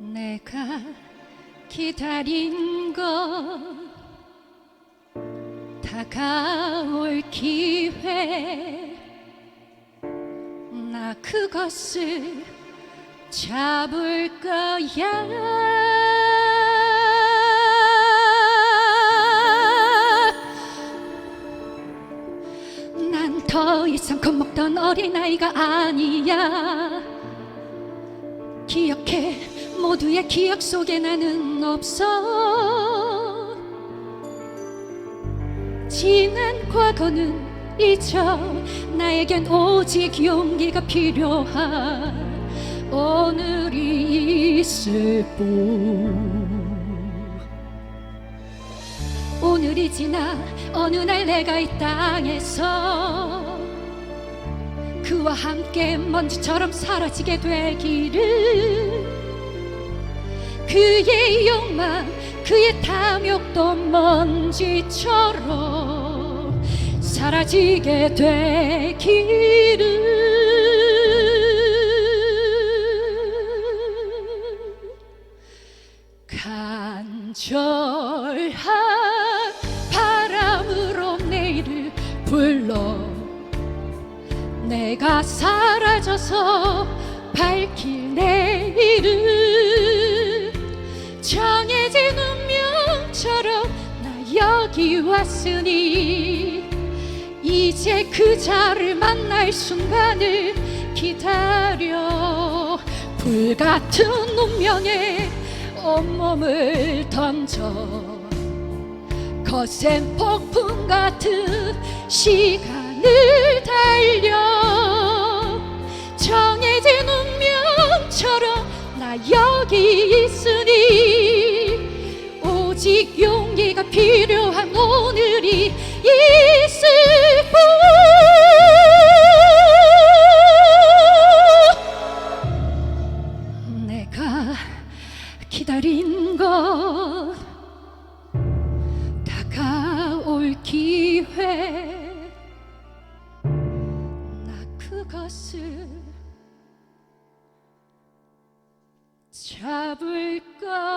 내가 기다린 것 다가올 기회. 나 그것을 잡을 거야. 난 더 이상 겁먹던 어린아이가 아니야. 기억해. 모두의 기억 속에 나는 없어. 지난 과거는 잊어. 나에겐 오직 용기가 필요한 오늘이 있을 뿐. 오늘이 지나 어느 날 내가 이 땅에서 그와 함께 먼지처럼 사라지게 되기를 그의 욕망 그의 탐욕도 먼지처럼 사라지게 되기를 간절한 바람으로 내일을 불러. 내가 사라져서 밝힐 내일을 정해진 운명처럼 나 여기 왔으니 이제 그자를 만날 순간을 기다려. 불같은 운명에 온몸을 던져 거센 폭풍 같은 시간을 달려 정해진 운명처럼 나 여기 있으니 오직 용기가 필요한 오늘이 나 그것을 잡을까?